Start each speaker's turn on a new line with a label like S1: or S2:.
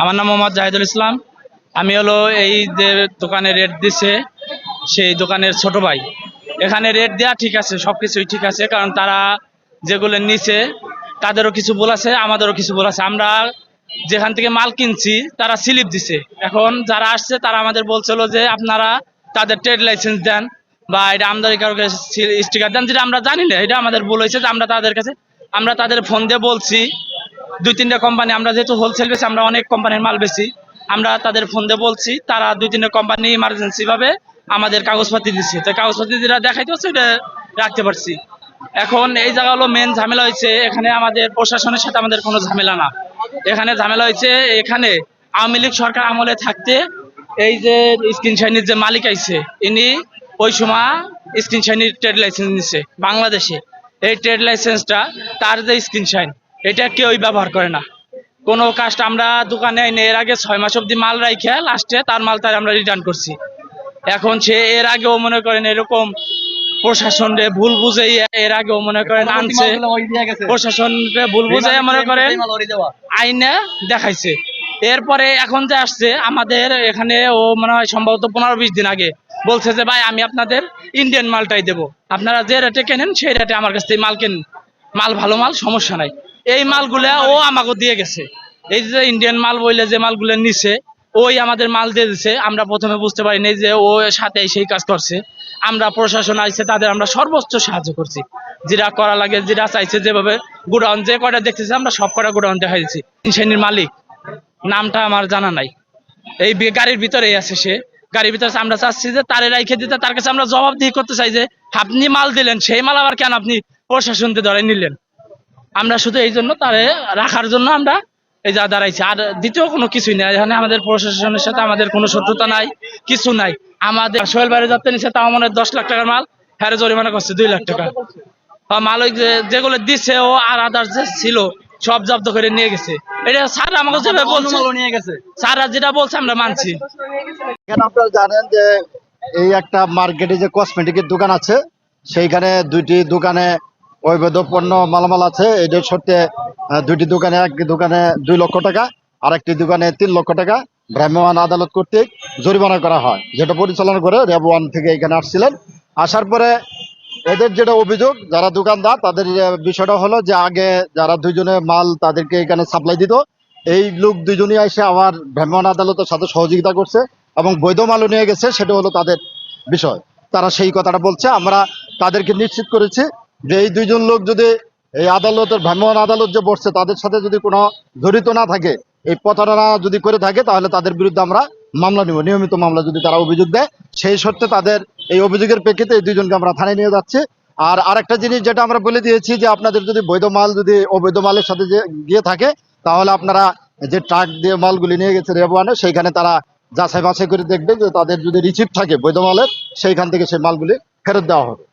S1: আমার নাম মোহাম্মদ জাহিদুল ইসলাম। আমি হলো এই যে দোকানে রেট দিছে, সেই দোকানের ছোট ভাই। এখানে রেট দেওয়া ঠিক আছে, সবকিছুই ঠিক আছে, কারণ তারা যেগুলো নিছে তাদেরও কিছু বলেছে আমাদেরও কিছু বলেছে আমরা যেখান থেকে মাল কিনছি, তারা স্লিপ দিছে। এখন যারা আসছে, তারা আমাদের বলছিল যে আপনারা তাদের ট্রেড লাইসেন্স দেন বা এটা আমদানি কারকে স্টিকার দেন, যেটা আমরা জানি না। এটা আমাদের হয়েছে যে আমরা তাদের কাছে, আমরা তাদের ফোন দিয়ে বলছি। দুই তিনটা কোম্পানি আমরা যেহেতু হোলসেল বেশি, আমরা অনেক কোম্পানির মাল বেশি আমরা তাদের ফোন দিয়ে বলছি, তারা দুই তিনটা কোম্পানি ইমার্জেন্সি ভাবে আমাদের কাগজপাতি দিচ্ছে তো কাগজপাতি যেটা দেখাইতে হচ্ছে এটা রাখতে পারছি। এখন এই জায়গা হলো মেন ঝামেলা হয়েছে এখানে আমাদের প্রশাসনের সাথে আমাদের কোনো ঝামেলা না। এখানে ঝামেলা হয়েছে এখানে আওয়ামী লীগ সরকার আমলে থাকতে এই যে স্ক্রিন শাইনির যে মালিক আইছে, ইনি ওই সময় স্ক্রিন শাইনির ট্রেড লাইসেন্স নিচ্ছে বাংলাদেশে। এই ট্রেড লাইসেন্সটা তার যে স্ক্রিন শাইন, এটা কেউই ব্যবহার করে না। কোনো কাস্ট আমরা দোকানে এনে এর আগে ছয় মাস অব্দি মাল রাইখে লাস্টে তার মাল তার আমরা রিটার্ন করছি। এখন সে এর আগেও মনে করেন এরকম প্রশাসন রে ভুল বুঝেই এর আগেও মনে করেন আনছে। প্রশাসন রে ভুল বুঝে মনে করেন আইনে দেখাইছে। এরপরে এখন যে আসছে আমাদের এখানে ও মনে হয় সম্ভবত পনেরো বিশ দিন আগে বলছে যে ভাই আমি আপনাদের ইন্ডিয়ান মালটাই দেবো। আপনারা যে রেটে কেনেন সেই রেটে আমার কাছ থেকে মাল কেনেন। মাল ভালো মাল সমস্যা নাই। এই মালগুলা ও আমাকে দিয়ে গেছে। এই যে ইন্ডিয়ান মাল বইলে যে মালগুলো নিছে ওই আমাদের মাল দিয়ে দিছে। আমরা প্রথমে বুঝতে পারিনি যে ও সাথে সেই কাজ করছে। আমরা প্রশাসন আইছে, তাদের আমরা সর্বোচ্চ সাহায্য করছি। যেটা করা লাগে, যেটা চাইছে, যেভাবে গোডাউন, যে কটা দেখতেছে, আমরা সব কটা গোডাউন দেখাই দিচ্ছি শ্রেণির মালিক, নামটা আমার জানা নাই। এই গাড়ির ভিতরেই আছে সে। গাড়ির ভিতরে আমরা চাচ্ছি যে তারে রাইখে দিতে, তার কাছে আমরা জবাবদিহি করতে চাই যে, আপনি মাল দিলেন, সেই মাল আবার কেন আপনি প্রশাসনকে ধরে নিলেন? আমরা শুধু এই জন্য তারে রাখার জন্য আমরা এই যা দাঁড়াইছি। আর দ্বিতীয় কোনো কিছুই নেই। এখানে আমাদের প্রশাসনের সাথে আমাদের কোনো শত্রুতা নাই কিছু নাই। আমাদের সোহেল বাইরে যাতে নিচ্ছে তাও মনে হয় দশ লাখ টাকার মাল হ্যাঁ জরিমানা করছে দুই লাখ টাকা। আর মাল ওই যে- যেগুলো দিচ্ছে ও আর আদার যে ছিল সব জব্দ করে নিয়ে গেছে। এটা স্যার আমাকে যেভাবে বলছে
S2: নিয়ে গেছে।
S1: স্যাররা যেটা বলছে আমরা মানছি।
S3: এখানে আপনারা জানেন যে এই একটা মার্কেটে যে কসমেটিকের দোকান আছে সেইখানে দুইটি দোকানে অবৈধ পণ্য মালামাল আছে। এটার সত্যি দুইটি দোকানে, এক দোকানে দুই লক্ষ টাকা আর একটি দোকানে তিন লক্ষ টাকা ভ্রাম্যমান আদালত কর্তৃক জরিমানা করা হয়। যেটা পরিচালনা করে র্যাব ওয়ান থেকে এখানে আসছিলেন। আসার পরে এদের যেটা অভিযোগ, যারা দোকানদার, তাদের বিষয়টা হলো যে আগে যারা দুইজনে মাল তাদেরকে এখানে সাপ্লাই দিত, এই লোক দুজনই এসে আমার ভ্রাম্যমান আদালতের সাথে সহযোগিতা করছে এবং বৈধ মালও নিয়ে গেছে, সেটা হলো তাদের বিষয়। তারা সেই কথাটা বলছে। আমরা তাদেরকে নিশ্চিত করেছি যে এই দুইজন লোক যদি এই আদালতের ভ্রাম্যমাণ আদালত যে বসছে, তাদের সাথে যদি কোনো জড়িত না থাকে, এই প্রতারণা যদি করে থাকে, তাহলে তাদের বিরুদ্ধে আমরা মামলা নিব। নিয়মিত মামলা যদি তারা অভিযোগ দেয়, সেই সত্ত্বে তাদের এই অভিযোগের প্রেক্ষিতে এই দুইজনকে আমরা থানায় নিয়ে যাচ্ছি। আর আরেকটা জিনিস যেটা আমরা বলে দিয়েছি যে আপনাদের যদি বৈধ মাল যদি অবৈধ মালের সাথে যে গিয়ে থাকে, তাহলে আপনারা যে ট্রাক দিয়ে মালগুলি নিয়ে গেছে রেবানে সেইখানে তারা যাচাই বাছাই করে দেখবেন যে তাদের যদি রিসিপ্ট থাকে বৈধ মালের, সেইখান থেকে সেই মালগুলি ফেরত দেওয়া হবে।